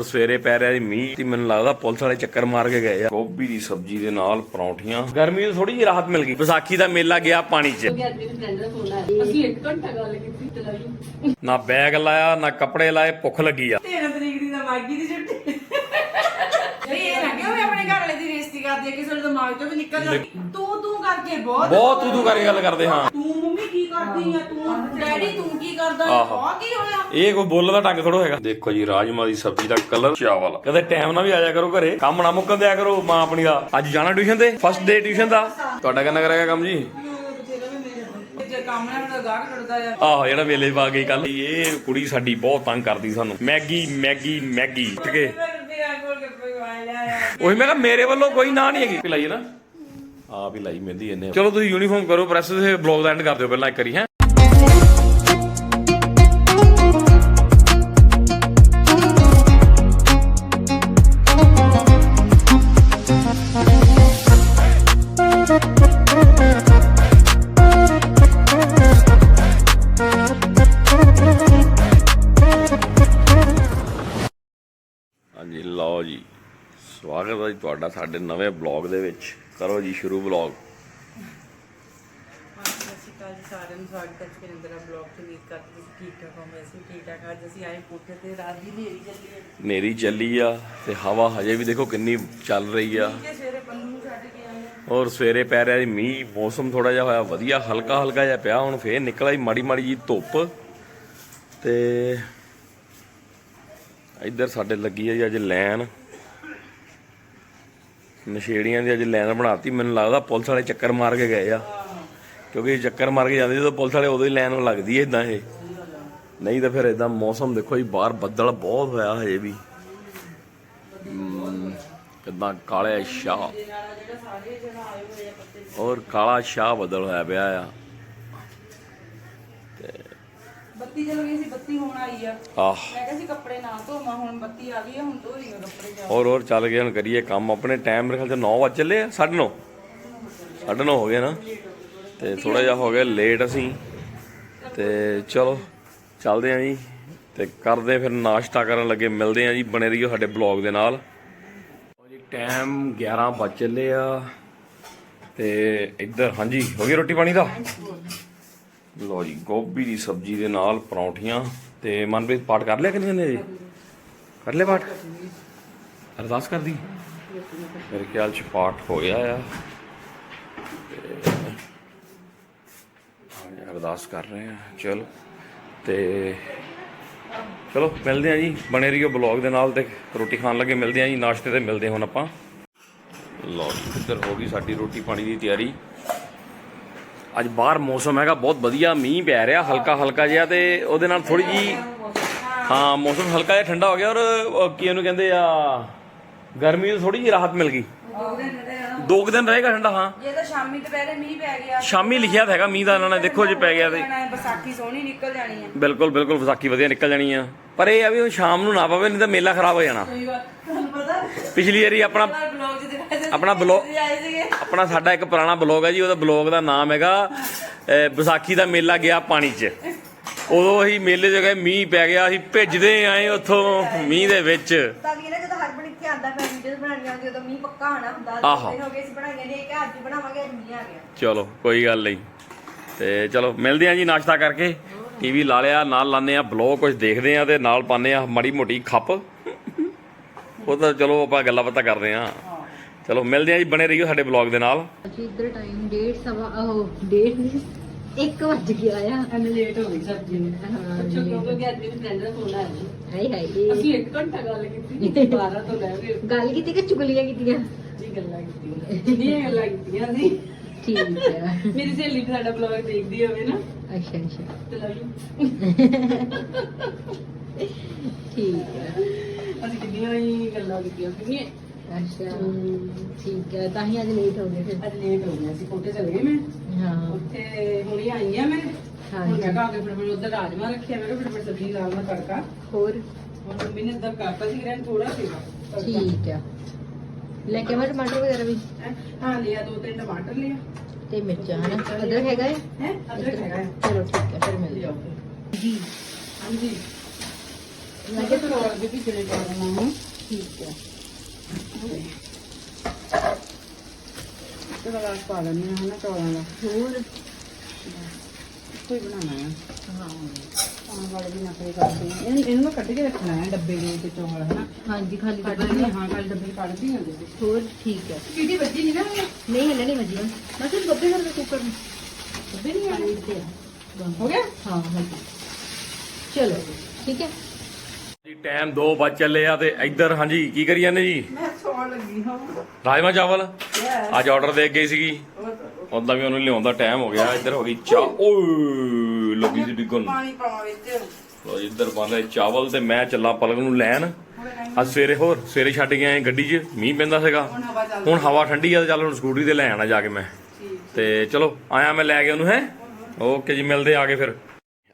ਔਰ ਸਵੇਰੇ ਪੈ ਰਿਹਾ ਜੀ ਮੀਂਹ ਤੇ ਮੈਨੂੰ ਲੱਗਦਾ ਪੁਲਿਸ ਵਾਲੇ ਚੱਕਰ ਮਾਰ ਕੇ ਗਏ ਆ। ਗੋਭੀ ਦੀ ਸਬਜ਼ੀ ਦੇ ਨਾਲ ਪਰੌਂਠੀਆਂ। ਗਰਮੀ ਤੋਂ ਥੋੜੀ ਜਿਹੀ ਰਾਹਤ ਮਿਲ ਗਈ। ਵਿਸਾਖੀ ਦਾ ਮੇਲਾ ਗਿਆ ਪਾਣੀ 'ਚ। ਅਸੀਂ ਇੱਕ ਘੰਟਾ ਗੱਲ ਕੀਤੀ ਤੇ ਲੱਗੀ ਨਾ ਬੈਗ ਲਾਇਆ ਨਾ ਕੱਪੜੇ ਲਾਏ ਭੁੱਖ ਲੱਗੀ ਆ। 13 ਤਰੀਕ ਦੀ ਤਾਂ ਮਾਗੀ ਦੀ ਛੁੱਟੀ। ਇਹ ਨਾ ਕਿਉਂ ਆਪਣੇ ਘਰ ਵਾਲੇ ਦੀ ਬੇਇੱਜ਼ਤੀ ਕਰਦੀ ਹੈ ਕਿਸੇ ਦੇ ਦਿਮਾਗ ਚੋਂ ਵੀ ਨਿਕਲ ਜਾਂਦੀ। ਤੂੰ ਤੂੰ ਕਰਕੇ ਬਹੁਤ ਬਹੁਤ ਤੂੰ ਤੂੰ ਕਰਕੇ ਗੱਲ ਕਰਦੇ ਹਾਂ। ਤੂੰ ਕਰਦੀ ਆ ਤੂੰ? ਡੈਡੀ ਤੂੰ ਕੀ ਕਰਦਾ? ਆਹੋ। ਆ ਕੀ ਹੋਇਆ? ਇਹ ਕੋਈ ਬੋਲਣ ਦਾ ਢੰਗ ਥੋੜੋ ਹੈਗਾ ਦੇਖੋ ਜੀ ਰਾਜਮਾ ਦੀ ਸਬਜ਼ੀ ਦਾ ਕਲਰ ਚਾਵਲ ਕਦੇ ਟਾਈਮ ਨਾਲ ਵੀ ਆ ਜਾ ਕਰੋ ਘਰੇ। ਕੰਮ ਨਾ ਮੁੱਕਣ ਦਿਆ ਕਰੋ ਮਾਂ ਆਪਣੀ ਦਾ। ਅੱਜ ਜਾਣਾ ਟਿਊਸ਼ਨ ਤੇ ਫਸਟ ਡੇ ਟਿਊਸ਼ਨ ਦਾ। ਤੁਹਾਡਾ ਕਿੰਨਾ ਕਰੇਗਾ ਕੰਮ ਜੀ? ਜੇ ਕੰਮ ਨਾਲ ਮੇਰਾ ਗਾਹਕ ਟੁੱਟਦਾ ਆ। ਆਹੋ ਜਿਹੜਾ ਵੇਲੇ ਪਾ ਗਈ ਕੱਲ ਇਹ ਕੁੜੀ ਸਾਡੀ ਬਹੁਤ ਤੰਗ ਕਰਦੀ ਸਾਨੂੰ। Maggi Maggi Maggi. ਉੱਠ ਕੇ। ਕੋਲ ਉਹੀ ਮੈਂ ਕਿਹਾ ਮੇਰੇ ਵੱਲੋਂ ਕੋਈ ਨਾ ਨਹੀਂ ਹੈਗੀ। ਲਾਈਏ ਨਾ ਆਪ ਹੀ ਲਾਈ ਮਹਿੰਦੀ ਇਹਨੇ। ਚਲੋ ਤੁਸੀਂ ਯੂਨੀਫਾਰਮ ਕਰੋ ਪ੍ਰੈਸ ਤੇ ਬਲੌਗ ਦਾ ਐਂਡ ਕਰ ਦਿਓ ਪਹਿਲਾਂ ਇੱਕ ਵਾਰੀ ਹੈ। ਤੁਹਾਡਾ ਸਾਡੇ ਨਵੇਂ ਬਲੌਗ ਦੇ ਵਿੱਚ। ਕਰੋ ਜੀ ਸ਼ੁਰੂ ਬਲੌਗ। ਸਤਿ ਸ਼੍ਰੀ ਅਕਾਲ ਜੀ ਸਾਰਿਆਂ ਨੂੰ। ਸਵਾਗਤ ਹੈ ਜੀ ਮੇਰੇ ਅੰਦਰ ਬਲੌਗ ਤੇ। ਉਮੀਦ ਕਰਦੇ ਤੁਸੀਂ ਠੀਕ ਠਾਕ ਹੋਵੋਗੇ। ਅਸੀਂ ਠੀਕ ਠਾਕ ਅੱਜ ਅਸੀਂ ਆਏ ਕੋਠੇ ਤੇ। ਰਾਤ ਦੀ ਹਨੇਰੀ ਚੱਲੀ ਹੈ। ਆ ਤੇ ਹਵਾ ਹਜੇ ਵੀ ਦੇਖੋ ਕਿੰਨੀ ਚੱਲ ਰਹੀ ਆ। ਸਵੇਰੇ ਪੰਨੂ ਨੂੰ ਛੱਡ ਕੇ ਆਏ ਹਾਂ। ਔਰ ਸਵੇਰੇ ਪੈ ਰਿਹਾ ਜੀ ਮੀਂਹ। ਮੌਸਮ ਥੋੜਾ ਜਿਹਾ ਹੋਇਆ ਵਧੀਆ ਹਲਕਾ ਹਲਕਾ ਜਿਹਾ ਪਿਆ। ਹੁਣ ਫੇਰ ਨਿਕਲਾ ਜੀ ਮਾੜੀ ਮਾੜੀ ਜੀ ਧੁੱਪ। ਤੇ ਇੱਧਰ ਸਾਡੇ ਲੱਗੀ ਆ ਜੀ ਅੱਜ ਲੈਨ। ਨਸ਼ੇੜੀਆਂ ਦੀ ਅੱਜ ਲੈਨ ਬਣਾਤੀ ਮੈਨੂੰ ਲੱਗਦਾ ਪੁਲਿਸ ਵਾਲੇ ਚੱਕਰ ਮਾਰ ਕੇ ਗਏ ਆ। ਕਿਉਂਕਿ ਚੱਕਰ ਮਾਰ ਕੇ ਜਾਂਦੇ ਜਦੋਂ ਪੁਲਿਸ ਵਾਲੇ ਉਦੋਂ ਹੀ ਲੈਨ ਲੱਗਦੀ ਹੈ ਇਦਾਂ ਇਹ। ਨਹੀਂ ਤਾਂ ਫਿਰ ਇਦਾਂ ਮੌਸਮ ਦੇਖੋ ਜੀ ਬਾਹਰ ਬੱਦਲ ਬਹੁਤ ਹੋਇਆ ਹਜੇ ਵੀ। ਕਿੱਦਾਂ ਕਾਲੇ ਸ਼ਾਹ। ਔਰ ਕਾਲਾ ਸ਼ਾਹ ਬਦਲ ਹੋਇਆ ਪਿਆ ਆ। ਬੱਤੀ ਚਲ ਗਈ ਸੀ ਬੱਤੀ ਹੁਣ ਆਈ ਆ। ਆਹ। ਮੈਂ ਕਿਹਾ ਸੀ ਕੱਪੜੇ ਨਾ ਧੋਵਾਂ ਹੁਣ ਬੱਤੀ ਆ ਗਈ ਆ ਹੁਣ ਧੋ ਰਹੀ ਆ ਕੱਪੜੇ ਜਾ ਔਰ ਹੋਰ ਚੱਲ ਗਏ ਹੁਣ ਕਰੀਏ ਕੰਮ। ਆਪਣੇ ਟਾਈਮ ਮੇਰੇ ਖਿਆਲ ਚ 9 ਵਜ ਚੱਲੇ ਆ 9:30 9:30 ਹੋ ਗਏ ਨਾ? ਤੇ ਥੋੜਾ ਜਿਹਾ ਹੋ ਗਿਆ ਲੇਟ ਅਸੀਂ। ਤੇ ਚਲੋ ਚੱਲਦੇ ਆਂ ਜੀ। ਤੇ ਕਰਦੇ ਫਿਰ ਨਾਸ਼ਤਾ ਕਰਨ ਲੱਗੇ ਮਿਲਦੇ ਆਂ ਜੀ ਬਣੇ ਰਹੀਓ ਸਾਡੇ ਬਲੌਗ ਦੇ ਨਾਲ। ਜੀ ਟਾਈਮ 11 ਵਜ ਚੱਲੇ ਆ। ਤੇ ਇੱਧਰ ਹਾਂਜੀ ਹੋ ਗਈ ਰੋਟੀ ਪਾਣੀ ਦਾ? ਲੋ ਜੀ, ਗੋਭੀ ਦੀ ਸਬਜ਼ੀ ਦੇ ਨਾਲ ਪਰੌਂਠੀਆਂ ਤੇ ਮਨਪ੍ਰੀਤ ਪਾਠ ਕਰ ਲਿਆ ਕਿ ਨਹੀਂ ਨੇ ਜੀ? ਕਰ ਲਿਆ ਪਾਠ? ਅਰਦਾਸ ਕਰਦੀ? ਮੇਰੇ ਖਿਆਲ ਚ ਪਾਠ ਹੋ ਗਿਆ ਆ, ਅਰਦਾਸ ਕਰ ਰਹੇ ਆ। ਚਲੋ, ਤੇ ਚਲੋ, ਮਿਲਦੇ ਆ ਜੀ। ਬਣੇ ਰਹੀਓ ਬਲੌਗ ਦੇ ਨਾਲ ਤੇ ਰੋਟੀ ਖਾਣ ਲੱਗੇ ਮਿਲਦੇ ਆ ਜੀ। ਨਾਸ਼ਤੇ ਤੇ ਮਿਲਦੇ ਹੁਣ ਆਪਾਂ। ਲਓ ਜੀ, ਇੱਧਰ ਹੋ ਗਈ ਸਾਡੀ ਰੋਟੀ ਪਾਣੀ ਦੀ ਤਿਆਰੀ। ਅੱਜ ਬਾਹਰ ਮੌਸਮ ਹੈਗਾ ਬਹੁਤ ਵਧੀਆ ਮੀਂਹ ਪੈ ਰਿਹਾ ਹਲਕਾ ਹਲਕਾ ਜਿਹਾ ਤੇ ਉਹਦੇ ਨਾਲ ਥੋੜੀ ਜੀ ਹਾਂ ਮੌਸਮ ਹਲਕਾ ਜਿਹਾ ਠੰਡਾ ਹੋ ਗਿਆ ਔਰ ਕੀ ਉਹਨੂੰ ਕਹਿੰਦੇ ਆ ਗਰਮੀ ਤੋਂ ਥੋੜੀ ਜਿਹੀ ਰਾਹਤ ਮਿਲ ਗਈ। ਦੋ ਕੁ ਦਿਨ ਰਹੇਗਾ ਠੰਡਾ ਹਾਂ। ਜੇ ਤਾਂ ਸ਼ਾਮੀ ਦੁਪਹਿਰੇ ਮੀਂਹ ਪੈ ਗਿਆ ਸ਼ਾਮੀ ਲਿਖਿਆ ਤਾਂ ਹੈਗਾ ਮੀਂਹ ਦਾ ਇਹਨਾਂ ਨੇ ਦੇਖੋ ਜੇ ਪੈ ਗਿਆ ਤੇ। ਹੈ, ਵਿਸਾਖੀ ਸੋਹਣੀ ਨਿਕਲ ਜਾਣੀ ਆ। ਬਿਲਕੁਲ ਬਿਲਕੁਲ ਵਿਸਾਖੀ ਵਧੀਆ ਨਿਕਲ ਜਾਣੀ ਆ। ਪਰ ਇਹ ਆ ਵੀ ਸ਼ਾਮ ਨੂੰ ਨਾ ਪਵੇ ਨਹੀਂ ਤਾਂ ਮੇਲਾ ਖਰਾਬ ਹੋ ਜਾਣਾ। ਪਿਛਲੀ ਵਾਰੀ ਆਪਣਾ ਆਪਣਾ ਬਲੌਗ ਆਪਣਾ ਸਾਡਾ ਇੱਕ ਪੁਰਾਣਾ ਬਲੌਗ ਹੈ ਜੀ ਉਹਦਾ ਬਲੌਗ ਦਾ ਨਾਮ ਹੈਗਾ ਵਿਸਾਖੀ ਦਾ ਮੇਲਾ ਗਿਆ ਪਾਣੀ 'ਚ। ਉਦੋਂ ਅਸੀਂ ਮੇਲੇ 'ਚ ਗਏ ਮੀਂਹ ਪੈ ਗਿਆ ਅਸੀਂ ਭਿੱਜਦੇ ਆਏ ਉੱਥੋਂ ਮੀਂਹ ਦੇ ਵਿੱਚ। ਤਾਂ ਵੀ ਨਾ ਜਦੋਂ ਹਰਬਣ ਇੱਥੇ ਆਂਦਾ ਮੈਂ ਵੀਡੀਓਜ਼ ਬਣਾਉਣੀਆਂ ਹੁੰਦੀ ਉਦੋਂ ਮੀਂਹ ਪੱਕਾ ਹੋਣਾ ਹੁੰਦਾ ਆਹੋ। ਦਿਨ ਹੋ ਗਏ ਸੀ ਬਣਾਈਆਂ ਨੇ ਕਿ ਅੱਜ ਬਣਾਵਾਂਗੇ ਅੱਜ ਮੀਂਹ ਆ ਗਿਆ। ਚਲੋ ਕੋਈ ਗੱਲ ਨਹੀਂ। ਤੇ ਚਲੋ ਮਿਲਦੇ ਆਂ ਜੀ ਨਾਸ਼ਤਾ ਕਰਕੇ। ਟੀਵੀ ਲਾ ਲਿਆ ਨਾਲ ਲਾਣੇ ਆ ਬਲੌਗ ਕੁਝ ਦੇਖਦੇ ਆ ਤੇ ਨਾਲ ਪਾਣੇ ਆ ਮਾੜੀ ਮੋਟੀ ਖੱਪ। ਉਹ ਤਾਂ ਚਲੋ ਆਪਾਂ ਗੱਲਾਂ ਬਾਤਾਂ ਕਰਦੇ ਆ ਚਲੋ ਮਿਲਦੇ ਆਂ ਜੀ ਬਣੇ ਰਹੀਓ ਸਾਡੇ ਬਲੌਗ ਦੇ ਨਾਲ। ਅਸੀਂ ਇੱਧਰ ਟਾਈਮ ਡੇਢ ਸਵਾ ਉਹ ਡੇਢ ਨਹੀਂ 1 ਵਜ ਗਿਆ ਆ। ਐਨੇ ਲੇਟ ਹੋ ਗਈ ਸਬਜ਼ੀ ਨੂੰ। ਹਾਂ, ਕਿਉਂਕਿ ਅੱਜ ਵੀ ਫਰੈਂਡ ਦਾ ਫੋਨ ਆਇਆ ਹਾਏ ਹਾਏ ਅਸੀਂ ਇੱਕ ਘੰਟਾ ਗੱਲ ਕੀਤੀ 12 ਤੋਂ ਲੈ ਕੇ ਗੱਲ ਕੀਤੀ ਕਿ ਚੁਗਲੀਆਂ ਕੀਤੀਆਂ? ਜੀ ਗੱਲਾਂ ਕੀਤੀਆਂ। ਕਿੰਨੀਆਂ ਗੱਲਾਂ ਕੀਤੀਆਂ ਸੀ। ਠੀਕ ਆ। ਮੇਰੀ ਸਹੇਲੀ ਵੀ ਸਾਡਾ ਬਲੌਗ ਦੇਖਦੀ ਹੋਵੇ ਨਾ। ਅੱਛਾ ਅੱਛਾ। ਤੇ ਲਵ ਯੂ ਠੀਕ ਆ। ਅਸੀਂ ਕਿੰਨੀਆਂ ਹੀ ਗੱਲਾਂ ਕੀਤੀਆਂ ਕਿੰਨੀਆਂ ਅੱਛਾ। ਠੀਕ ਆ ਤਾਂ ਹੀ ਅੱਜ ਲੇਟ ਹੋ ਗਏ ਫਿਰ। ਅੱਜ ਲੇਟ ਹੋ ਗਏ ਅਸੀਂ ਕੋਟੇ ਚਲੇ ਗਏ ਮੈਂ। ਹਾਂ। ਉੱਥੇ ਹੁਣੀ ਆਈ ਆ ਮੈਂ। ਹਾਂਜੀ। ਹੁਣ ਮੈਂ ਕਹਾ ਕੇ ਫਿਰ ਮੈਂ ਉਧਰ ਰਾਜਮਾ ਰੱਖਿਆ ਮੈਂ ਕਿਹਾ ਫਿਰ ਮੈਂ ਸਬਜ਼ੀ ਲਾਉਣ ਦਾ ਤੜਕਾ। ਹੋਰ? ਹੁਣ ਮੰਮੀ ਨੇ ਇੱਧਰ ਕਰਤਾ ਸੀ ਰਹਿਣ ਥੋੜਾ ਸੀਗਾ ਤੜਕਾ। ਠੀਕ ਆ। ਲੈ ਕੇ ਮੈਂ ਟਮਾਟਰ ਵਗੈਰਾ ਵੀ? ਹੈਂ? ਹਾਂ ਲਿਆ ਦੋ ਤਿੰਨ ਟਮਾਟਰ ਲਿਆ। ਤੇ ਮਿਰਚਾਂ ਹਨਾ? ਅਦਰਕ ਹੈਗਾ ਹੈ ਹੈ? ਅਦਰਕ ਹੈਗਾ ਹੈ। ਚਲੋ ਠੀਕ ਹੈ ਫਿਰ ਮਿਲਦੇ ਹਾਂ। ਜੀ ਹਾਂਜੀ। ਲੱਗੇ ਲੱਗੇ ਤੋਂ ਹੋਰ ਵੀ ਪਿਛਲੇ ਟਾਈਮ ਨੂੰ ਠੀਕ ਹੈ ਤੇ ਗਲਾਸ ਪਾ ਲੈਂਦੇ ਹਾਂ ਹਨਾ ਚੌਲਾਂ ਦਾ। ਹੋਰ? ਕੋਈ ਬਣਾਉਣਾ ਹੈ ਹਾਂ। ਆਹ ਵਾਲੇ ਵੀ ਨਕਲੀ ਕਰਦੇ ਆ ਇਹਨੂੰ ਇਹਨੂੰ ਮੈਂ ਕੱਢ ਕੇ ਰੱਖਣਾ ਹੈ ਡੱਬੇ ਦੇ ਵਿੱਚ ਚੌਲ ਹਨਾ। ਹਾਂਜੀ ਖਾਲੀ ਕੱਢ ਕੇ ਹਾਂ ਕੱਲ ਡੱਬੇ ਕੱਢਦੀ ਸੀ ਹੋਰ ਠੀਕ ਹੈ। ਕਿਹਦੀ ਵੱਜੀ ਨਹੀਂ ਨਾ ਨਹੀਂ ਹਲੇ ਨਹੀਂ ਵਜੀ। ਮੈਂ ਸਿਰ ਬੱਬੇ ਕਰ ਕੁੱਕਰ ਨੂੰ। ਡੱਬੇ ਨਹੀਂ ਆਣੀ ਤੇ ਆ। ਹੋ। ਗਿਆ? ਹਾਂ ਹਾਂ ਚਲੋ ਠੀਕ ਹੈ। ਜੀ ਟਾਈਮ 2 ਵੱਜ ਚੱਲੇ ਆ ਤੇ ਇੱਧਰ ਹਾਂਜੀ ਕੀ ਕਰੀ ਜਾਂਦੇ ਜੀ? ਮੈਂ ਸੌਣ ਲੱਗੀ ਹਾਂ। ਰਾਜਮਾ ਚਾਵਲ? ਅੱਜ ਆਰਡਰ ਦੇ ਗਈ ਸੀਗੀ। ਉਦਾਂ ਵੀ ਉਹਨੂੰ ਲਿਆਉਣ ਦਾ ਟਾਈਮ ਹੋ ਗਿਆ। ਇੱਧਰ ਹੋ ਗਈ ਚਾਹ ਓਏ ਲੱਗੀ ਸੀ ਡਿੱਗਣ। ਪਾਣੀ ਪਾਵਾਂ ਵਿੱਚ। ਲੋ ਇੱਧਰ ਚਾਵਲ ਤੇ ਮੈਂ ਚੱਲਾਂ ਪਲਕ ਨੂੰ ਲੈਣ। ਅੱਜ ਸਵੇਰੇ ਹੋਰ ਸਵੇਰੇ ਛੱਡ ਕੇ ਆਏ ਗੱਡੀ 'ਚ ਮੀਂਹ ਪੈਂਦਾ ਸੀਗਾ। ਹੁਣ ਹਵਾ ਠੰਡੀ ਆ ਤੇ ਚੱਲ ਹੁਣ ਸਕੂਟਰੀ ਤੇ ਲੈ ਆਣਾ ਜਾ ਕੇ ਮੈਂ। ਤੇ ਚਲੋ ਆਇਆ ਮੈਂ ਲੈ ਕੇ ਉਹਨੂੰ ਹੈ? ਓਕੇ ਜੀ ਮਿਲਦੇ ਆ ਕੇ ਫਿਰ।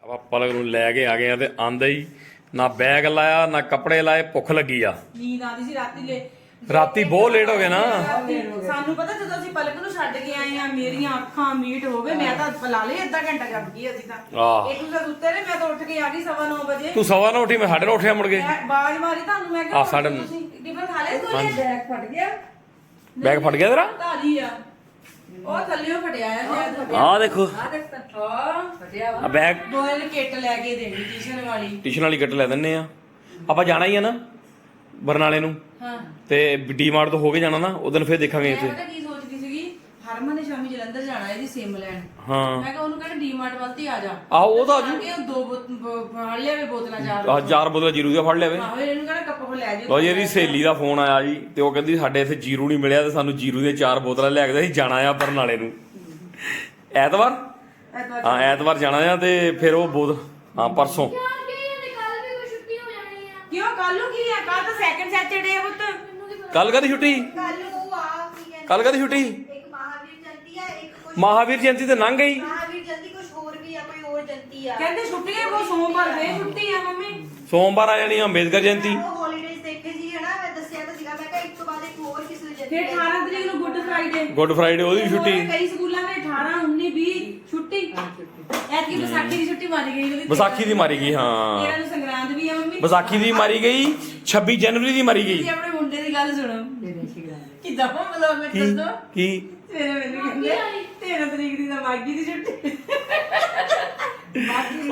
ਆਪਾਂ ਪਲਕ ਨੂੰ ਲੈ ਕੇ ਆ ਗਏ ਆ ਤੇ ਆਂਦੇ ਹੀ ਨਾ ਬੈਗ ਲਾਇਆ ਨਾ ਕੱਪੜੇ ਲਾਏ ਭੁੱਖ ਲੱਗੀ ਆ। ਨੀਂਦ ਆਉਂਦੀ ਸੀ ਰਾਤੀ ਲੈ ਰਾਤੀ ਬਹੁਤ ਲੇਟ ਹੋ ਗਏ ਨਾ। ਸਾਨੂੰ ਪਤਾ ਜਦੋਂ ਅਸੀਂ ਪਲਕ ਨੂੰ ਛੱਡ ਕੇ ਆਏ ਆ ਮੇਰੀਆਂ ਅੱਖਾਂ ਮੀਟ ਹੋ ਗਏ ਮੈਂ ਤਾਂ ਪਲਾ ਲਈ ਅੱਧਾ ਘੰਟਾ ਜੰਮ ਗਈ ਅਸੀਂ ਤਾਂ। ਆਹ। ਇੱਕ ਦੂਜੇ ਉੱਤੇ ਨੇ ਮੈਂ ਤਾਂ ਉੱਠ ਕੇ ਆ ਗਈ ਸਵਾ ਨੌ ਵਜੇ। ਤੂੰ ਸਵਾ ਨਾ ਉੱਠੀ ਮੈਂ ਨਾਲ ਉੱਠਿਆ ਮੁੜ ਕੇ। ਮੈਂ ਬਾਜ ਮਾਰੀ ਤੁਹਾਨੂੰ ਮੈਂ ਆਹ, ਸਾਡੇ- ਤੁਸੀਂ ਟਿਫਨ ਖਾ ਲਿਆ ਤੂੰ ਬੈਗ ਫਟ ਗਿਆ। ਬੈਗ ਫਟ ਗਿਆ ਤੇਰਾ? ਧਾਰੀ ਆ। ਉਹ ਥੱਲੇੋਂ ਫਟਿਆ ਆ ਸ਼ਾਇਦ ਆਹ ਦੇਖੋ। ਆ ਦੇਖ ਤਾਂ ਹਾਂ ਫਟਿਆ ਆ ਬੈਗ। ਦੋਇਲ ਕਿੱਟ ਲੈ ਕੇ ਦੇਣੀ ਟਿਊਸ਼ਨ ਵਾਲੀ। ਟਿਸ਼ਨ ਵਾਲੀ ਗੱਟ ਲੈ ਦਿੰਨੇ ਆ। ਆਪਾਂ ਜਾਣਾ ਹੀ ਆ ਨਾ ਬਰਨਾਲੇ ਨੂੰ। ਹਾਂ। ਤੇ ਡੀਮਾਰਟ ਤੋਂ ਹੋ ਕੇ ਜਾਣਾ ਨਾ ਉਦੋਂ ਫਿਰ ਦੇਖਾਂਗੇ ਮੈਂ ਇੱਥੇ। ਪਤਾ ਕੀ ਸੋਚਦੀ ਸੀਗੀ ਹਰਮਨ ਨੇ ਸ਼ਾਮੀ ਜਲੰਧਰ ਜਾਣਾ ਇਹਦੀ ਸਿਮ ਲੈਣ। ਹਾਂ। ਮੈਂ ਕਿਹਾ ਉਹਨੂੰ ਕਹਿੰਦਾ ਡੀਮਾਰਟ ਵੱਲ ਤੇ ਆ ਜਾ। ਆਹੋ ਉਹ ਤਾਂ ਆ ਕੇ ਉਹ ਦੋ ਬੋਤ- ਬ- ਫੜ ਲਿਆਵੇ ਬੋਤਲਾਂ ਚਾਰ ਆ ਚਾਰ ਬੋਤਲਾਂ ਜੀਰੂ ਦੀਆਂ ਫੜ ਲਿਆਵੇ। ਆਹੋ ਇਹਨੂੰ ਕਹਿੰਦਾ ਕੱਪ ਲੈ ਜਾਓ ਲੋ ਜੀ ਇਹਦੀ ਸਹੇਲੀ ਦਾ ਫੋਨ ਆਇਆ ਜੀ ਤੇ ਉਹ ਕਹਿੰਦੀ ਸਾਡੇ ਇੱਥੇ ਜੀਰੂ ਨਹੀਂ ਮਿਲਿਆ ਤੇ ਸਾਨੂੰ ਜੀਰੂ ਦੀਆਂ ਚਾਰ ਬੋਤਲਾਂ ਲੈ ਕੇ ਦੇ ਅਸੀਂ ਜਾਣਾ ਆ ਬਰਨਾਲੇ ਨੂੰ। ਐਤਵਾਰ? ਐਤਵਾਰ ਹਾਂ ਐਤਵਾਰ ਜਾਣਾ ਆ ਤੇ ਫਿਰ ਉਹ ਬੋਤ ਹਾਂ ਪਰਸੋਂ ਕਿਉਂ ਕੱਲ ਨੂੰ ਕੀ ਆ ਕੱਲ ਤਾਂ ਕੱਲ ਕਦੀ ਛੁੱਟੀ? ਕੱਲ ਨੂੰ ਆ ਕੀ ਕਹਿੰਦੇ? ਕੱਲ ਕਦੀ ਛੁੱਟੀ? ਇੱਕ ਮਹਾਵੀਰ ਜਯੰਤੀ ਆ ਇੱਕ ਕੁਛ ਮਹਾਵੀਰ ਜਯੰਤੀ ਤੇ ਲੰਘ ਗਈ। ਮਹਾਵੀਰ ਜਯੰਤੀ ਕੁਛ ਹੋਰ ਵੀ ਆ ਕੋਈ ਹੋਰ ਜਯੰਤੀ ਆ। ਕਹਿੰਦੇ ਛੁੱਟੀਆਂ ਕੋ ਸੋਮਵਾਰ ਫੇਰ ਛੁੱਟੀ ਆ ਮੰਮੀ। ਸੋਮਵਾਰ ਆ ਜਾਣੀ ਅੰਬੇਦਕਰ ਜਯੰਤੀ। ਉਹ ਹੌਲੀਡੇਜ਼ ਦੇਖੇ ਸੀ ਹਨਾ ਮੈਂ ਦੱਸਿਆ ਤਾਂ ਸੀਗਾ ਮੈਂ ਕਿਹਾ ਇੱਕ ਤੋਂ ਬਾਅਦ ਇੱਕ ਹੋਰ ਕਿਸੇ ਦੀ ਜਯੰਤੀ ਫਿਰ 18 ਤਰੀਕ ਨੂੰ ਗੁੱਡ ਫਰਾਈਡੇ ਗੁੱਡ ਫਰਾਈਡੇ ਉਹਦੀ ਵੀ ਛੁੱਟੀ। ਕਈ ਸਕੂਲਾਂ ਵਿੱਚ 18 19 20 ਛੁੱਟੀ। ਐਤਕੀ ਵਿਸਾਖੀ ਦੀ ਛੁੱਟੀ ਮਾਰੀ ਗਈ ਉਹਦੀ। ਵਿਸਾਖੀ ਦੀ ਮਾਰੀ ਗਈ ਹਾਂ। ਤੇਰਾਂ ਨੂੰ ਸੰਗਰਾਂਦ ਵੀ ਆ ਮੰਮੀ। ਵਿਸਾਖੀ ਦੀ ਮਾਰੀ ਗਈ। 26 ਜਨਵਰੀ ਦੀ ਮਾਰੀ ਗਈ। ਤੁਸੀਂ ਆਪਣੇ ਮੁੰਡੇ ਦੀ ਗੱਲ ਸੁਣੋ। ਕਿਦਾਂ ਮਤਲਬ ਮੈਂ ਕੀ? ਦੱਸੋ? ਕੀ? ਸਵੇਰੇ ਮੈਨੂੰ ਕਹਿੰਦੇ 13 ਤਰੀਕ ਦੀ ਤਾਂ ਮਾਗੀ ਦੀ ਛੁੱਟੀ।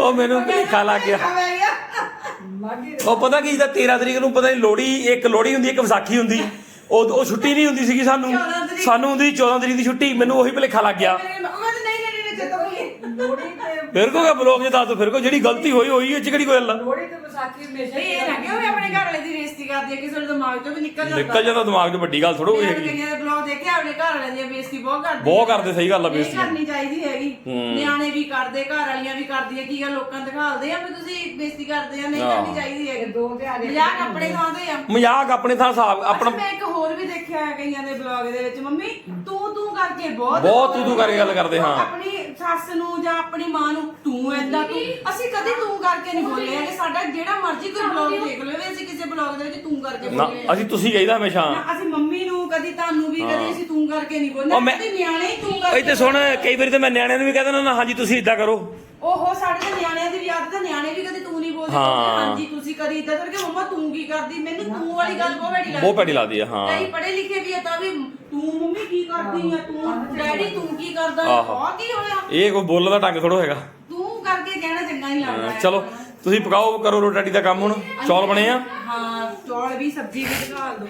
ਉਹ ਮੈਨੂੰ ਭੁਲੇਖਾ ਲੱਗ ਗਿਆ ਮੈਂ ਗਿਆ ਉਹ ਪਤਾ ਕੀ ਦਾ 13 ਤਰੀਕ ਨੂੰ ਪਤਾ ਨਹੀਂ ਲੋਹੜੀ ਇੱਕ ਲੋਹੜੀ ਹੁੰਦੀ ਇੱਕ ਵਿਸਾਖੀ ਹੁੰਦੀ। ਉਹ ਉਹ ਛੁੱਟੀ ਨਹੀਂ ਹੁੰਦੀ ਸੀਗੀ ਸਾਨੂੰ। 14 ਤਰੀਕ। ਸਾਨੂੰ ਹੁੰਦੀ 14 ਤਰੀਕ ਦੀ ਛੁੱਟੀ ਮੈਨੂੰ ਉਹੀ ਭੁਲੇਖਾ ਲੱਗ ਗਿਆ ਨਹੀਂ ਨਹੀਂ ਨਹੀਂ ਚੇਤਾ ਕੋਈ ਲੋੜੀ ਤੇ ਫਿਰ ਕੋ ਬਲੌਗ ਜੇ ਦੱਸ ਦੋ ਫਿਰ ਕੋ ਜਿਹੜੀ ਗਲਤੀ ਹੋਈ ਹੋਈ ਇਹ ਚ ਕਿਹੜੀ ਕੋਈ ਗੱਲ ਆ? ਲੋੜੀ ਤੇ ਵਿਸਾਖੀ ਹਮੇਸ਼ਾ ਇਹ ਨਾ ਕਿ ਉਹ ਆਪਣੇ ਘਰ ਵਾਲੇ ਦੀ ਬੇਇੱਜ਼ਤੀ ਕਰਦੀ ਹੈ ਕਿਸੇ ਦੇ ਦਿਮਾਗ ਚੋਂ ਵੀ ਨਿਕਲ ਜਾਂਦਾ। ਨਿਕਲ ਜਾਂਦਾ ਦਿਮਾਗ 'ਚ ਵੱਡੀ ਗੱਲ ਥੋੜੋ ਹੋਈ ਹੈਗੀ ਕਈਆਂ ਦੇ ਬਲੌਗ ਦੇਖੇ ਆਪਣੇ ਘਰ ਵਾਲਿਆਂ ਦੀ ਬੇਇੱਜ਼ਤੀ ਬਹੁਤ ਕਰਦੇ ਬਹੁਤ ਕਰਦੇ ਸਹੀ ਗੱਲ ਆ ਨਹੀਂ ਬੇਇੱਜ਼ਤੀ। ਕਰਨੀ ਚਾਹੀਦੀ ਹੈਗੀ। ਹੂੰ। ਨਿਆਣੇ ਵੀ ਕਰਦੇ ਘਰ ਵਾਲੀਆਂ ਵੀ ਕਰਦੀਆਂ ਕੀ ਗੱਲ ਲੋਕਾਂ ਨੂੰ ਦਿਖਾਲਦੇ ਆ ਵੀ ਤੁਸੀਂ ਬੇਇੱਜ਼ਤੀ ਕਰਦੇ ਆ? ਨਹੀਂ ਆਹੋ। ਕਰਨੀ ਚਾਹੀਦੀ ਹੈਗੀ। ਦੋ ਤੇ ਮਜ਼ਾਕ ਆਪਣੇ ਥਾਂ ਤੇ ਆ। ਮਜ਼ਾਕ ਆਪਣੇ ਥਾਂ ਹਿਸਾਬ ਅੱਛਾ ਆਪਣਾ ਮੈਂ ਇੱਕ ਹੋਰ ਵੀ ਦੇਖਿਆ ਹੈ ਕਈਆਂ ਦੇ ਬਲੌਗ ਦੇ ਵਿੱਚ। ਮੰਮੀ ਤੂੰ ਤੂੰ ਕਰਕੇ ਬਹੁਤ ਬਹੁਤ ਤੂੰ ਤੂੰ ਕਰਕੇ ਗੱਲ ਕਰਦੇ, ਹਾਂ। ਆਪਣੀ ਸੱਸ ਨੂੰ ਜਾਂ ਆਪਣੀ ਮਾਂ ਨੂੰ ਤੂੰ ਐਦਾਂ ਤੂੰ ਅਸੀਂ ਕਦੇ ਤੂੰ ਕਰਕੇ ਨਹੀਂ ਬੋਲੇ ਹੈਗੇ ਸਾਡਾ ਜਿਹੜਾ ਮਰਜ਼ੀ ਕੋਈ ਬਲੌਗ ਦੇਖ ਲਵੇ ਅਸੀਂ ਕਿਸੇ ਬਲੌਗ ਦੇ ਵਿੱਚ ਤੂੰ ਕਰਕੇ ਨਾ ਬੋਲੇ ਆ। ਅਸੀਂ ਤੁਸੀਂ ਕਹੀਦਾ ਹਮੇਸ਼ਾ। ਨਾ, ਅਸੀਂ ਮੰਮੀ ਨੂੰ ਕਦੀ ਤੁਹਾਨੂੰ ਵੀ ਕਦੀ ਅਸੀਂ ਤੂੰ ਕਰਕੇ ਨਹੀਂ ਬੋਲੇ ਉਹ ਮੈਂ- ਅਸੀਂ ਨਿਆਣੇ ਹੀ ਤੂੰ ਕਰਕੇ ਤੇ ਸੁਣ ਕਈ ਵਾਰੀ ਤਾਂ ਮੈਂ ਨਿਆਣਿਆਂ ਨੂੰ ਵੀ ਕਹਿ ਦਿੰਦਾ ਨਾ ਹਾਂਜੀ ਤੁਸੀਂ ਇਦਾਂ ਕਰੋ। ਓਹੋ ਸਾਡੇ ਤਾਂ ਨਿਆਣਿਆਂ ਦੀ ਵੀ ਆਦਤ ਹੈ ਨਿਆਣੇ ਵੀ ਕਦੇ ਤੂੰ ਨਹੀਂ ਬੋਲਦੇ ਹਾਂ। ਹਾਂਜੀ ਤੁਸੀਂ ਕਦੀ ਇਦਾਂ ਕਰਕੇ ਮੰਮਾ ਤੂੰ ਕੀ ਕਰਦੀ? ਮੈਨੂੰ ਤੂੰ ਵਾਲੀ ਗੱਲ ਬਹੁਤ ਭੈੜੀ ਲੱਗਦੀ ਬਹੁਤ ਭੈੜੀ ਲੱਗਦੀ ਆ ਹਾਂ। ਕਈ ਪੜ੍ਹੇ ਲਿਖੇ ਵੀ ਆ ਤਾਂ ਵੀ ਤੂੰ ਮੰਮੀ ਕੀ ਕਰਦੀ ਆ ਤੂੰ ਡੈਡੀ ਤੂੰ ਕੀ ਕਰਦਾ? ਆਹੋ। ਆ ਕੀ ਹੋਇਆ? ਇਹ ਕੋਈ ਬੋਲਣ ਦਾ ਢੰਗ ਥੋੜੋ ਹੈਗਾ। ਤੂੰ ਕਰਕੇ ਕਹਿਣਾ ਚੰਗਾ ਨਹੀਂ ਲੱਗਦਾ ਹੈ। ਚਲੋ ਤੁਸੀਂ ਪਕਾਓ ਕਰੋ ਰੋਟੀ ਦਾ ਕੰਮ ਹੁਣ। ਚੌਲ ਬਣੇ ਆ। ਹਾਂ ਚੌਲ ਵੀ ਸਬਜ਼ੀ ਵੀ ਦਿਖਾ ਦੋ।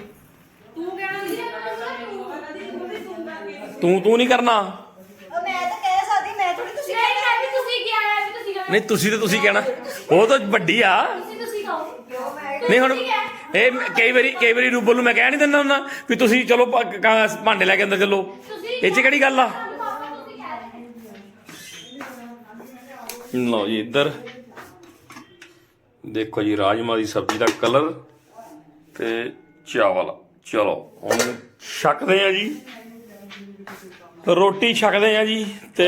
ਤੂੰ ਕਹਿਣਾ ਨਹੀਂ। ਲੱਗਦਾ ਤੂੰ ਤੂੰ ਕਰਕੇ ਤੂੰ ਤੂੰ ਨਹੀਂ ਕਰਨਾ ਉਹ ਮੈਂ ਤਾਂ ਕਹਿ ਸਕਦੀ ਮੈਂ ਥੋੜੀ ਤੁਸੀਂ ਨਹੀਂ ਮੈਂ ਵੀ ਤੁਸੀਂ ਕਿਹਾ ਹੈ ਵੀ ਤੁਸੀਂ ਨਹੀਂ ਤੁਸੀਂ ਤੇ ਤੁਸੀਂ ਕਹਿਣਾ। ਉਹ ਤਾਂ ਵੱਡੀ ਆ। ਤੁਸੀਂ ਤੁਸੀਂ ਖਾਓ ਨਹੀਂ ਹੁਣ ਇਹ ਕਈ ਵਾਰੀ ਕਈ ਵਾਰੀ ਰੂਬਲ ਨੂੰ ਮੈਂ ਕਹਿ ਨਹੀਂ ਦਿੰਦਾ ਹੁੰਦਾ ਵੀ ਤੁਸੀਂ ਚਲੋ ਭਾ- ਕ- ਭਾਂਡੇ ਲੈ ਕੇ ਅੰਦਰ ਚੱਲੋ। ਇਹ 'ਚ ਕਿਹੜੀ ਗੱਲ ਆ? ਲਓ ਜੀ ਇੱਧਰ। ਦੇਖੋ ਜੀ ਰਾਜਮਾ ਦੀ ਸਬਜ਼ੀ ਦਾ ਕਲਰ ਤੇ ਚਾਵਲ। ਚਲੋ ਹੁਣ ਛਕਦੇ ਆ ਜੀ। ਰੋਟੀ ਛਕਦੇ ਆ ਜੀ ਤੇ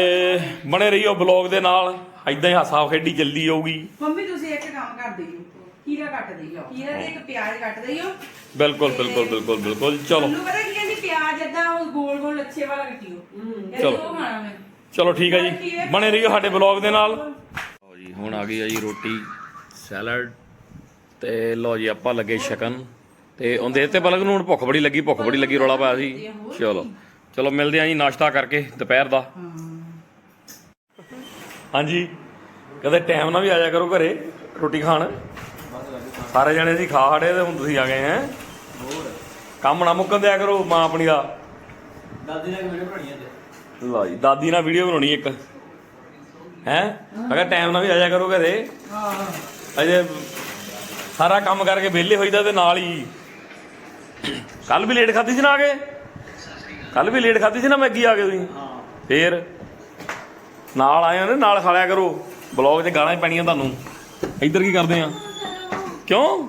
ਬਣੇ ਰਹੀਓ ਬਲੌਗ ਦੇ ਨਾਲ। ਐਦਾਂ ਹੀ ਹਾਸਾ ਖੇਡੀ ਜਲਦੀ ਆਊਗੀ ਮੰਮੀ ਤੁਸੀਂ ਇੱਕ ਕੰਮ ਕਰ ਦਿਓ ਖੀਰਾ ਕੱਟ ਦਿਓ ਖੀਰਾ ਤੇ ਇੱਕ ਪਿਆਜ਼ ਕੱਟ ਦਿਓ ਬਿਲਕੁਲ ਬਿਲਕੁਲ ਬਿਲਕੁਲ ਬਿਲਕੁਲ। ਚਲੋ। ਮੈਨੂੰ ਪਤਾ ਕੀ ਕਹਿੰਦੀ ਪਿਆਜ਼ ਏਦਾਂ ਉਹ ਗੋਲ ਗੋਲ ਲੱਛੇ ਵਾਲਾ ਕੱਟਿਓ ਇਹ ਚਲੋ। ਉਹ ਖਾਣਾ ਮੈਂ। ਚਲੋ ਠੀਕ ਹੈ ਜੀ। ਬਣੇ ਰਹੀਓ ਸਾਡੇ ਬਲੌਗ ਦੇ ਨਾਲ। ਲਓ ਜੀ ਹੁਣ ਆ ਗਈ ਆ ਜੀ ਰੋਟੀ ਸੈਲਡ। ਤੇ ਲਓ ਜੀ ਆਪਾਂ ਲੱਗੇ ਛਕਨ ਤੇ ਉਹਦੇ ਤੇ ਪਲਕ ਨੂੰ ਹੁਣ ਭੁੱਖ ਬੜੀ ਲੱਗੀ ਭੁੱਖ ਬੜੀ ਲੱਗੀ ਰੋਲਾ ਪਾਇਆ ਸੀ। ਚਲੋ। ਚਲੋ ਮਿਲਦੇ ਆਂ ਜੀ ਨਾਸ਼ਤਾ ਕਰਕੇ ਦੁਪਹਿਰ ਦਾ। ਹਾਂਜੀ। ਕਦੇ ਟਾਈਮ ਨਾਲ ਵੀ ਆ ਜਾ ਕਰੋ ਘਰੇ ਰੋਟੀ ਖਾਣ। ਸਾਰੇ ਜਣੇ ਅਸੀਂ ਖਾ ਹੜੇ ਤੇ ਹੁਣ ਤੁਸੀਂ ਆ ਗਏ ਹੈ। ਕੰਮ ਨਾ ਮੁੱਕਣ ਦਿਆ ਕਰੋ ਮਾਂ ਆਪਣੀ ਦਾ। ਦਾਦੀ ਨਾਲ ਵੀਡੀਓ ਬਣਾਉਣੀ ਹੈ ਲਓ ਜੀ ਦਾਦੀ ਨਾਲ ਵੀਡੀਓ ਬਣਾਉਣੀ ਇੱਕ। ਹੈ? ਮੈਂ ਕਿਹਾ ਟਾਈਮ ਨਾਲ ਵੀ ਆ ਜਾ ਕਰੋ ਘਰੇ। ਅਜੇ ਸਾਰਾ ਕੰਮ ਕਰਕੇ ਵਿਹਲੇ ਹੋਈਦਾ ਤੇ ਨਾਲ ਹੀ। ਕੱਲ ਵੀ ਲੇਟ ਖਾਧੀ ਸੀ ਨਾ ਆ ਕੇ? ਕੱਲ ਵੀ ਲੇਟ ਖਾਧੀ ਸੀ ਨਾ ਮੈਗੀ ਆ ਕੇ ਤੁਸੀਂ? ਫੇਰ? ਨਾਲ ਆਏ ਹੋ ਨਾ ਨਾਲ ਖਾ ਲਿਆ ਕਰੋ। ਬਲੌਗ 'ਚ ਗਾਲਾਂ ਹੀ ਪੈਣੀਆਂ ਤੁਹਾਨੂੰ। ਇੱਧਰ ਕੀ ਕਰਦੇ ਆ? ਕਿਉਂ?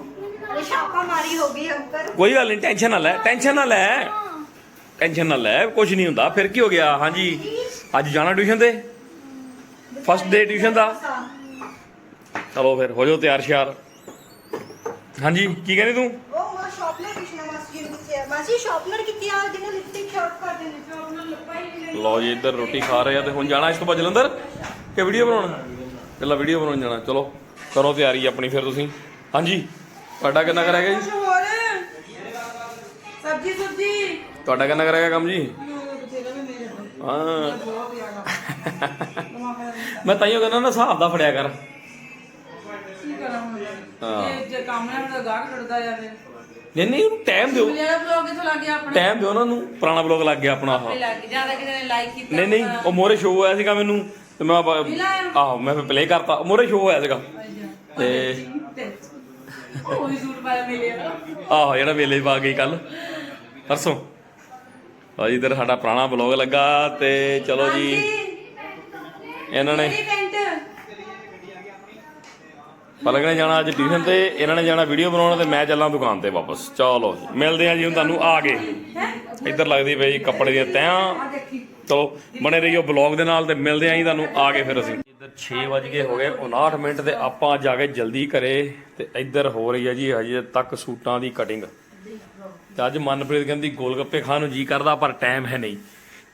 ਅਰੇ ਛਾਪਾ ਮਾਰੀ ਹੋ ਗਈ ਅੰਕਲ। ਕੋਈ ਗੱਲ ਨਹੀਂ ਟੈਨਸ਼ਨ ਨਾ ਲੈ ਟੈਨਸ਼ਨ ਨਾ ਲੈ। ਟੈਨਸ਼ਨ ਨਾ ਲੈ ਕੁਝ ਨਹੀਂ ਹੁੰਦਾ। ਫਿਰ ਕੀ ਹੋ ਗਿਆ? ਹਾਂਜੀ। ਅੱਜ ਜਾਣਾ ਟਿਊਸ਼ਨ ਤੇ? ਫਸਟ ਡੇ ਟਿਊਸ਼ਨ ਦਾ? ਚਲੋ ਫਿਰ ਹੋ ਜਾਓ ਤਿਆਰ ਸ਼ਿਆਰ। ਹਾਂਜੀ ਕੀ ਕਹਿੰਦੇ ਤੂੰ? ਉਹ ਮਾ ਸ਼ਾਪਨਰ ਕਿਸ਼ਨਾ ਮਾਸੀ ਨੂੰ ਕਿਹਾ ਮਾਸੀ ਸ਼ਾਪਨਰ ਕਿੱਥੇ ਆ? ਜਿਹਨੇ ਲਿਪਸਟਿਕ ਸ਼ਾਰਟ ਕਰ ਦਿੰਦੇ ਸ਼ਾਪਨਰ ਲੱਭਾ ਹੀ ਨਹੀਂ ਲਓ ਜੀ ਇੱਧਰ ਰੋਟੀ ਖਾ ਰਹੇ ਆ ਤੇ ਹੁਣ ਜਾਣਾ ਇਸ ਤੋਂ ਬਾਅਦ ਜਲੰਧਰ? ਕਿ ਵੀਡੀਓ ਬਣਾਉਣ? ਪਹਿਲਾਂ ਵੀਡੀਓ ਬਣਾਉਣ ਜਾਣਾ ਚਲੋ ਕਰੋ ਤਿਆਰੀ ਆਪਣੀ ਫਿਰ ਤੁਸੀਂ। ਹਾਂਜੀ ਤੁਹਾਡਾ ਕਿੰਨਾ ਕੁ ਰਹਿ ਗਿਆ ਜੀ? ਸਬਜੀ ਸਬਜੀ? ਤੁਹਾਡਾ ਕਿੰਨਾ ਕੁ ਰਹਿ ਗਿਆ ਕੰਮ ਜੀ? ਹਾਂ। ਮੈਂ ਤਾਈਓ ਕਹਿੰਦਾ ਨਾ ਹਿਸਾਬ ਦਾ ਫੜਿਆ ਕਰ। ਕੀ ਕਰਾਂ ਹੁਣ? ਜੇ ਕੰਮ ਨਾਲ ਗਾਹਕ ਛੱਡਦਾ ਜਾਵੇ। ਨਹੀਂ ਨਹੀਂ ਉਹਨੂੰ ਟਾਈਮ ਦਿਓ। ਜਿਹੜਾ ਬਲੌਗ ਕਿਥੋਂ ਲੱਗ ਗਿਆ ਆਪਣਾ? ਟਾਈਮ ਦਿਓ ਉਹਨਾਂ ਨੂੰ ਪੁਰਾਣਾ ਬਲੌਗ ਲੱਗ ਗਿਆ ਆਪਣਾ ਆਹ। ਲੱਗ ਜ਼ਿਆਦਾ ਕਿਸੇ ਨੇ ਲਾਈਕ ਕੀਤਾ ਨਹੀਂ ਨਹੀਂ ਉਹ ਮੋਰੇ ਸ਼ੋਅ ਹੋਇਆ ਸੀਗਾ ਮੈਨੂੰ ਤੇ ਮੈਂ? ਆਹੋ ਮੈਂ ਪਲੇ ਕਰਤਾ। ਮੋਰੇ ਸ਼ੋਅ ਹੋਇਆ ਸੀਗਾ। ਤੇ ਉਹ ਵੀ ਸੂਟ ਪਾਇਆ ਮਿਲਿਆ ਆਹੋ ਜਿਹੜਾ ਵੇਲੇ ਪਾ ਗਈ ਕੱਲ ਪਰਸੋਂ। ਭਾਜੀ ਇਧਰ ਸਾਡਾ ਪੁਰਾਣਾ ਬਲੌਗ ਲੱਗਾ ਤੇ ਚਲੋ ਜੀ। ਇਹਨਾਂ ਨੇ ਪਲਕ ਨੇ ਜਾਣਾ ਅੱਜ ਟਿਊਸ਼ਨ ਤੇ ਇਹਨਾਂ ਨੇ ਜਾਣਾ ਵੀਡੀਓ ਬਣਾਉਣ ਤੇ ਮੈਂ ਚੱਲਾਂ ਦੁਕਾਨ ਤੇ ਵਾਪਸ। ਚਲੋ ਮਿਲਦੇ ਆ ਜੀ ਹੁਣ ਤੁਹਾਨੂੰ ਆ ਗਏ ਇੱਧਰ ਲੱਗਦੀ ਪਈ ਜੀ ਕੱਪੜੇ ਦੀਆਂ ਤੈਆਂ ਚਲੋ ਬਣੇ ਰਹੀਓ ਬਲੌਗ ਦੇ ਨਾਲ ਤੇ ਮਿਲਦੇ ਆ ਜੀ ਤੁਹਾਨੂੰ ਆ ਕੇ ਫਿਰ ਅਸੀਂ। ਇੱਧਰ 6 ਵਜ ਗਏ ਹੋ ਗਏ 59 ਮਿੰਟ ਤੇ ਆਪਾਂ ਜਾ ਕੇ ਜਲਦੀ ਘਰੇ ਤੇ ਇੱਧਰ ਹੋ ਰਹੀ ਹੈ ਜੀ ਹਜੇ ਤੱਕ ਸੂਟਾਂ ਦੀ ਕਟਿੰਗ ਤੇ ਅੱਜ ਮਨਪ੍ਰੀਤ ਕਹਿੰਦੀ ਗੋਲਗੱਪੇ ਖਾਣ ਨੂੰ ਜੀ ਕਰਦਾ ਪਰ ਟਾਈਮ ਹੈ ਨਹੀਂ।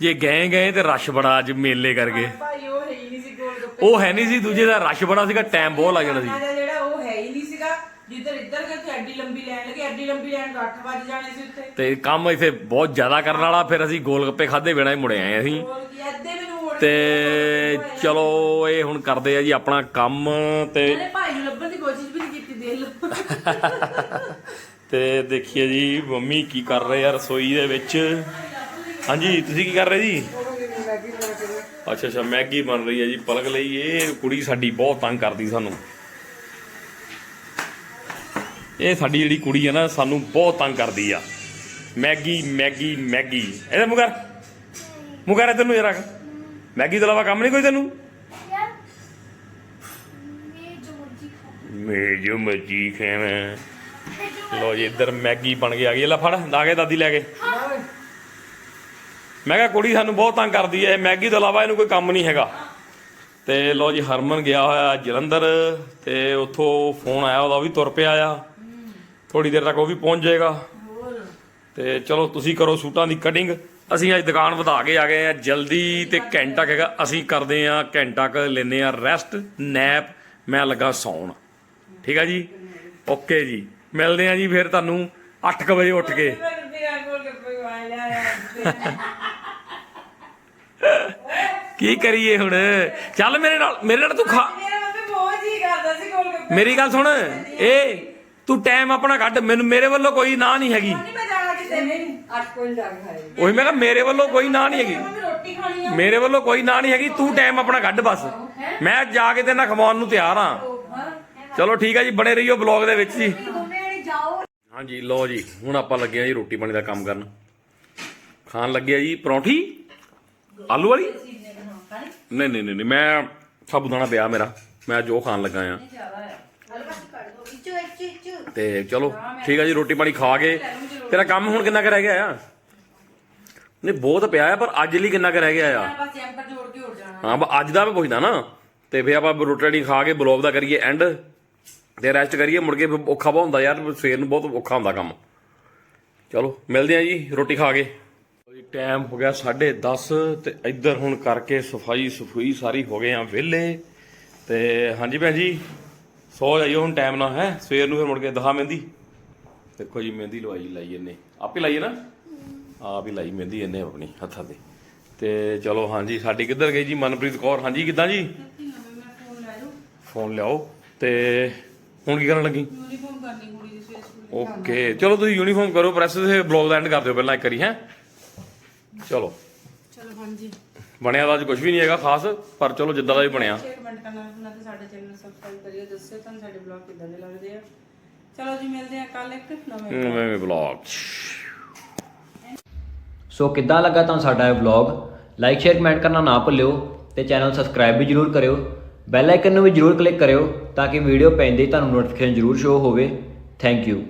ਜੇ ਗਏ ਗਏ ਤੇ ਰਸ਼ ਬੜਾ ਅੱਜ ਮੇਲੇ ਕਰਕੇ। ਭਾਈ ਉਹ ਹੈ ਹੀ ਨਹੀਂ ਸੀ ਗੋਲ ਗੱਪੇ ਉਹ ਹੈ ਨਹੀਂ ਸੀ ਦੂਜੇ ਦਾ ਰਸ਼ ਬੜਾ ਸੀਗਾ ਟਾਈਮ ਬਹੁਤ ਲੱਗ ਜਾਣਾ ਸੀ ਦਾ ਜਿਹੜਾ ਉਹ ਹੈ ਹੀ ਨਹੀਂ ਸੀਗਾ ਜਿੱਧਰ ਇੱਧਰ ਗਏ ਤੇ ਐਡੀ ਲੰਬੀ ਲਾਈਨ ਲੱਗੀ ਐਡੀ ਲੰਬੀ ਲਾਈਨ 8 ਵਜ ਜਾਣੇ ਸੀ ਉੱਥੇ। ਤੇ ਕੰਮ ਇੱਥੇ ਬਹੁਤ ਜ਼ਿਆਦਾ ਕਰਨ ਵਾਲਾ ਫਿਰ ਅਸੀਂ ਗੋਲ ਗੱਪੇ ਖਾਦੇ ਬਿਨਾਂ ਹੀ ਮੁੜੇ ਆਏ ਅਸੀਂ। ਹੋਰ ਕੀ ਅੱਧੇ ਮੈਨੂੰ ਮੋੜ ਤੇ ਚਲੋ ਇਹ ਹੁਣ ਕਰਦੇ ਆ ਜੀ ਆਪਣਾ ਕੰਮ ਤੇ ਇਹਨੇ ਭਾਈ ਨੂੰ ਲੱਭਣ ਦੀ ਕੋਸ਼ਿਸ਼ ਵੀ ਨਹੀਂ ਕੀਤੀ ਦੇਖ ਲਓ। ਤੇ ਦੇਖੀਏ ਜੀ ਮੰਮੀ ਕੀ ਕਰ ਰਹੇ ਆ ਰਸੋਈ ਦੇ ਵਿੱਚ। ਹਾਂਜੀ ਤੁਸੀਂ ਕੀ ਕਰ ਰਹੇ ਜੀ? ਅੱਛਾ ਅੱਛਾ ਮੈਗੀ ਬਣ ਰਹੀ ਹੈ ਜੀ ਪਲਕ ਲਈ। ਇਹ ਕੁੜੀ ਸਾਡੀ ਬਹੁਤ ਤੰਗ ਕਰਦੀ ਸਾਨੂੰ। ਇਹ ਸਾਡੀ ਜਿਹੜੀ ਕੁੜੀ ਹੈ ਨਾ ਸਾਨੂੰ ਬਹੁਤ ਤੰਗ ਕਰਦੀ ਆ। Maggi Maggi Maggi. ਇਹਦੇ ਮੁਗਰ। ਮੁਗਰ ਇੱਧਰ ਨੂੰ ਜਰਾ ਮੈਗੀ ਤੋਂ ਇਲਾਵਾ ਕੰਮ ਨਹੀਂ ਕੋਈ ਤੈਨੂੰ? ਮੈਂ ਜੋ ਮਰਜ਼ੀ ਖਾਵਾਂ। ਲੋ ਜੀ ਇੱਧਰ ਮੈਗੀ ਬਣ ਕੇ ਆ ਗਈ। ਲੈ ਫੜ ਲਾ ਕੇ ਦਾਦੀ ਲੈ ਕੇ। ਮੈਂ ਕਿਹਾ ਕੁੜੀ ਸਾਨੂੰ ਬਹੁਤ ਤੰਗ ਕਰਦੀ ਹੈ ਮੈਗੀ ਤੋਂ ਇਲਾਵਾ ਇਹਨੂੰ ਕੋਈ ਕੰਮ ਨਹੀਂ ਹੈਗਾ। ਤੇ ਲੋ ਜੀ ਹਰਮਨ ਗਿਆ ਹੋਇਆ ਜਲੰਧਰ। ਤੇ ਉੱਥੋਂ ਫੋਨ ਆਇਆ ਉਹਦਾ ਵੀ ਤੁਰ ਪਿਆ ਆ। ਥੋੜੀ ਦੇਰ ਤੱਕ ਉਹ ਵੀ ਪਹੁੰਚ ਜਾਏਗਾ। ਤੇ ਚਲੋ ਤੁਸੀਂ ਕਰੋ ਸੂਟਾਂ ਦੀ ਕਟਿੰਗ ਅਸੀਂ ਅੱਜ ਦੁਕਾਨ ਵਧਾ ਕੇ ਆ ਗਏ ਆ। ਜਲਦੀ ਤੇ ਘੰਟਾ ਹੈਗਾ। ਅਸੀਂ ਕਰਦੇ ਆ ਘੰਟਾ ਕ ਲੈਨੇ ਆ ਰੈਸਟ ਨੈਪ ਮੈਂ ਲੱਗਾ ਸੌਣ। ਠੀਕ ਆ ਜੀ? ਓਕੇ ਜੀ। ਮਿਲਦੇ ਆ ਜੀ ਫਿਰ ਤੁਹਾਨੂੰ 8:00 ਵਜੇ ਉੱਠ ਕੇ। ਕੀ ਕਰੀਏ ਹੁਣ? ਚੱਲ ਮੇਰੇ ਨਾਲ ਮੇਰੇ ਨਾਲ ਤੂੰ ਖਾ ਮੇਰਾ ਮੰਮੀ ਬਹੁਤ ਜੀ ਕਰਦਾ ਸੀ ਗੋਲ ਗੱਪੇ। ਮੇਰੀ ਗੱਲ ਸੁਣ। ਏ ਤੂੰ ਟਾਈਮ ਆਪਣਾ ਕੱਢ ਮੈਨੂੰ ਮੇਰੇ ਵੱਲੋਂ ਕੋਈ ਨਾ ਨਹੀਂ ਹੈਗੀ। ਨਹੀਂ ਮੈਂ ਜਾਣਾ ਕਿਤੇ ਨਹੀਂ ਉਹੀ ਮੈਂ ਕਿਹਾ ਮੇਰੇ ਵੱਲੋਂ ਕੋਈ ਨਾ ਨਹੀਂ ਹੈਗੀ। ਮੰਮੀ ਰੋਟੀ ਖਾਣੀ ਆ। ਮੇਰੇ ਵੱਲੋਂ ਕੋਈ ਨਾ ਨਹੀਂ ਹੈਗੀ ਤੂੰ ਟਾਈਮ ਆਪਣਾ ਕੱਢ ਬਸ। ਮੈਂ ਜਾ ਕੇ ਤੇ ਨਾ ਖਵਾਉਣ ਨੂੰ ਤਿਆਰ ਹਾਂ। ਚਲੋ ਠੀਕ ਹੈ ਜੀ ਬਣੇ ਰਹੀਓ ਬਲੌਗ ਦੇ ਵਿੱਚ ਜੀ। ਹਾਂਜੀ ਲਓ ਜੀ ਹੁਣ ਆਪਾਂ ਲੱਗੇ ਆ ਜੀ ਰੋਟੀ ਪਾਣੀ ਦਾ ਕੰਮ ਕਰਨ। ਖਾਣ ਲੱਗੇ ਆ ਜੀ ਪਰੌਂਠੀ ਆਲੂ ਵਾਲੀ? ਨਹੀਂ ਨਹੀਂ ਨਹੀਂ ਨਹੀਂ, ਮੈਂ ਸਾਬੂਦਾਨਾ ਪਿਆ ਮੇਰਾ। ਮੈਂ ਜੋ ਖਾਣ ਲੱਗਾ ਆ। ਤੇ ਚਲੋ ਠੀਕ ਆ ਜੀ ਰੋਟੀ ਪਾਣੀ ਖਾ ਕੇ। ਤੇਰਾ ਕੰਮ ਹੁਣ ਕਿੰਨਾ ਕੁ ਰਹਿ ਗਿਆ ਆ? ਨਹੀਂ ਬਹੁਤ ਪਿਆ ਆ ਪਰ ਅੱਜ ਲਈ ਕਿੰਨਾ ਕੁ ਰਹਿ ਗਿਆ ਆ? ਬਸ ਐਂਪਰ ਜੋੜ ਕੇ ਉੱਡ ਜਾਣਾ। ਹਾਂ ਬਸ ਅੱਜ ਦਾ ਮੈਂ ਪੁੱਛਦਾ ਨਾ ਤੇ ਫੇਰ ਆਪਾਂ ਰੋਟੀ ਰਾਟੀ ਖਾ ਕੇ ਬਲੌਗ ਦਾ ਕਰੀਏ ਐਂਡ ਤੇ ਰੈਸਟ ਕਰੀਏ ਮੁੜ ਕੇ ਔਖਾ ਬਹੁਤ ਹੁੰਦਾ ਯਾਰ ਸਵੇਰ ਨੂੰ ਬਹੁਤ ਔਖਾ ਹੁੰਦਾ ਕੰਮ। ਚਲੋ ਮਿਲਦੇ ਆ ਜੀ ਰੋਟੀ ਖਾ ਕੇ। ਟਾਈਮ ਹੋ ਗਿਆ 10:30 ਤੇ ਇੱਧਰ ਹੁਣ ਕਰਕੇ ਸਫ਼ਾਈ ਸਫੂਈ ਸਾਰੀ ਹੋ ਗਏ ਆ ਵਿਹਲੇ। ਤੇ ਹਾਂਜੀ ਭੈਣ ਜੀ ਸੋ ਜਾਈਓ, ਹੁਣ ਟਾਈਮ ਨਾਲ ਹੈ। ਸਵੇਰ ਨੂੰ ਫਿਰ ਮੁੜ ਕੇ ਦਹਾ ਮਹਿੰਦੀ। ਦੇਖੋ ਜੀ, ਮਹਿੰਦੀ ਲਵਾਈ, ਲਾਈ ਇਹਨੇ ਆਪੇ ਲਾਈ ਹੈ ਨਾ? ਆਪ ਹੀ ਲਾਈ ਮਹਿੰਦੀ ਇਹਨੇ ਆਪਣੀ, ਹੱਥਾਂ ਤੇ। ਤੇ ਚਲੋ, ਹਾਂਜੀ, ਸਾਡੀ ਕਿੱਧਰ ਗਈ ਜੀ? ਮਨਪ੍ਰੀਤ ਕੌਰ। ਹਾਂਜੀ, ਕਿੱਦਾਂ ਜੀ? ਫੋਨ ਲਿਆਓ। ਤੇ ਹੁਣ ਕੀ ਕਰਨ ਲੱਗੀ? ਯੂਨੀਫਾਰਮ ਕਰਨੀ ਕੁੜੀ ਦੀ ਸਵੇਰੇ ਸਕੂਲ ਓਕੇ, ਚਲੋ ਤੁਸੀਂ ਯੂਨੀਫਾਰਮ ਕਰੋ ਪ੍ਰੈਸ ਤੇ ਬਲੌਗ ਦਾ ਐਂਡ ਕਰ ਦਿਓ ਪਹਿਲਾਂ ਇੱਕ ਵਾਰੀ, ਹੈ? ਚਲੋ। ਚਲੋ, ਹਾਂਜੀ। ਬਣਿਆ ਤਾਂ ਅੱਜ ਕੁਝ ਵੀ ਨਹੀਂ ਹੈਗਾ ਖਾਸ ਪਰ ਚਲੋ ਜਿੱਦਾਂ ਦਾ ਵੀ ਬਣਿਆ। ਸ਼ੇਅਰ ਕਮੈਂਟ ਕਰਨਾ ਨਾ ਤੇ ਸਾਡੇ ਚੈਨਲ ਨੂੰ ਸਬਸਕ੍ਰਾਈਬ ਕਰਿਓ ਦੱਸਿਓ ਤੁਹਾਨੂੰ ਸਾਡੇ ਬਲੌਗ ਕਿੱਦਾਂ ਦੇ ਲੱਗਦੇ ਆ। ਚਲੋ ਜੀ ਮਿਲਦੇ ਆ ਕੱਲ ਇੱਕ ਨਵੇਂ ਨਵੇਂ ਬਲੌਗ ਸੋ ਕਿੱਦਾਂ ਲੱਗਾ ਤੁਹਾਨੂੰ ਸਾਡਾ ਇਹ ਵਲੌਗ ਲਾਈਕ ਸ਼ੇਅਰ ਕਮੈਂਟ ਕਰਨਾ ਨਾ ਭੁੱਲਿਓ ਤੇ ਚੈਨਲ ਸਬਸਕ੍ਰਾਈਬ ਵੀ ਜਰੂਰ ਕਰਿਓ। ਬੈਲ ਆਈਕਨ ਨੂੰ ਵੀ ਜਰੂਰ ਕਲਿੱਕ ਕਰਿਓ ਤਾਂ ਕਿ ਵੀਡੀਓ ਪੈਂਦੇ ਹੀ ਤੁਹਾਨੂੰ ਨੋਟੀਫਿਕੇਸ਼ਨ ਜਰੂਰ ਸ਼ੋ ਹੋਵੇ। Thank you